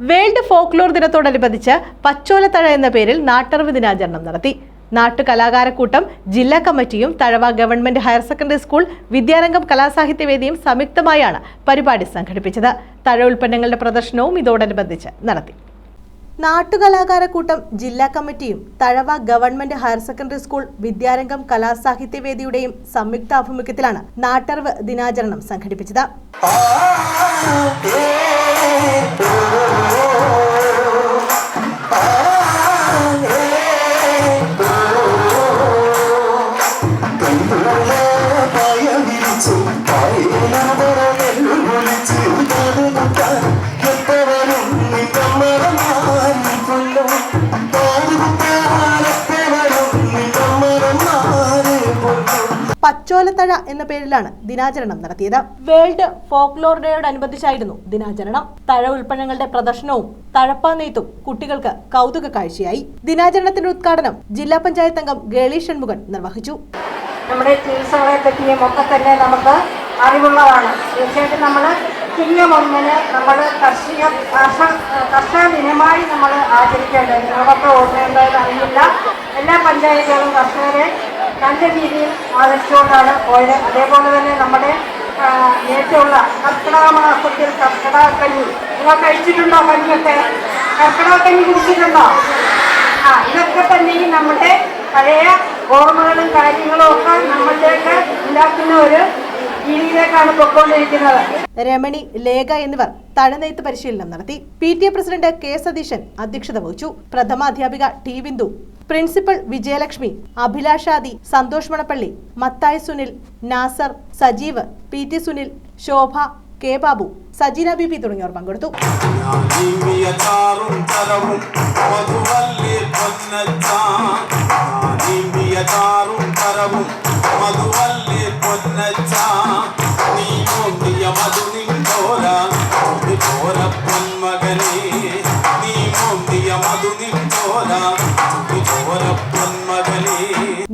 World folklore ദിനത്തോടനുബന്ധിച്ച് പച്ചോലത്തഴ എന്ന പേരിൽ നാട്ടറിവ് ദിനാചരണം നടത്തി നാട്ടു കലാകാരക്കൂട്ടം ജില്ലാ കമ്മിറ്റിയും Thazhava government higher secondary school Vidyarangam കലാസാഹിത്യവേദിയും സംയുക്തമായാണ് പരിപാടി സംഘടിപ്പിച്ചത് തഴ ഉൽപ്പന്നങ്ങളുടെ പ്രദർശനവും ഇതോടനുബന്ധിച്ച് നടത്തി നാട്ടുകലാകാരക്കൂട്ടം ജില്ലാ കമ്മിറ്റിയും Thazhava government higher secondary school Vidyarangam കലാസാഹിത്യവേദിയുടെയും സംയുക്താഭിമുഖ്യത്തിലാണ് നാട്ടറിവ് ദിനാചരണം സംഘടിപ്പിച്ചത് പച്ചോലത്തഴ എന്ന പേരിലാണ് ദിനാചരണം നടത്തിയത്. വേൾഡ് ഫോക്ലോർ ഡേയോടനുബന്ധിച്ചായിരുന്നു ദിനാചരണം. തഴ ഉൽപ്പന്നങ്ങളുടെ പ്രദർശനവും തഴപ്പാനെയ്ത്തും കുട്ടികൾക്ക് കൗതുക കാഴ്ചയായി. ദിനാചരണത്തിന്റെ ഉദ്ഘാടനം ജില്ലാ പഞ്ചായത്ത് അംഗം ഗേളി ഷൺമുഖൻ നിർവഹിച്ചു. നമ്മുടെ ചികിത്സകളെ പറ്റിയും ഒക്കെ തന്നെ നമുക്ക് അറിവുള്ളതാണ്. തീർച്ചയായിട്ടും നമ്മൾ ചിങ്ങം ഒന്നിന് നമ്മൾ കർഷിക കർഷക കർഷക ദിനമായി നമ്മൾ ആചരിക്കേണ്ടത്. നിങ്ങളൊക്കെ ഓർമ്മയുണ്ടായത് അറിയില്ല. എല്ലാ പഞ്ചായത്തുകളും കർഷകരെ നല്ല രീതിയിൽ ആദരിച്ചുകൊണ്ടാണ് പോയത്. അതേപോലെ തന്നെ നമ്മുടെ ഏറ്റവുമുള്ള നേരത്തെയുള്ള കർക്കിടക മാസത്തിൽ നിങ്ങൾ കഴിച്ചിട്ടുണ്ടോ കഞ്ഞിയൊക്കെ കർക്കിടക കഞ്ഞി കുടിച്ചിട്ടുണ്ടോ? ആ ഇതൊക്കെ തന്നെ നമ്മുടെ പഴയ ഓർമ്മകളും കാര്യങ്ങളും ഒക്കെ നമ്മളിലേക്ക് ഉണ്ടാക്കുന്ന ഒരു രീതിയിലേക്കാണ് പൊക്കോണ്ടിരിക്കുന്നത്. രമണി ലേഖ എന്നിവർ തഴനെയ്ത്ത് പരിശീലനം നടത്തി. P T A president K Satheesan അധ്യക്ഷത വഹിച്ചു. പ്രഥമാധ്യാപിക T Bindu principal Vijayalakshmi അഭിലാഷാദി Santhosh Manappally Mathai Sunil Nasar Sajeev P T Sunil Shobha K Babu Sajeena B P തുടങ്ങിയവർ പങ്കെടുത്തു. മധുവല്ലി പൊന്നച്ച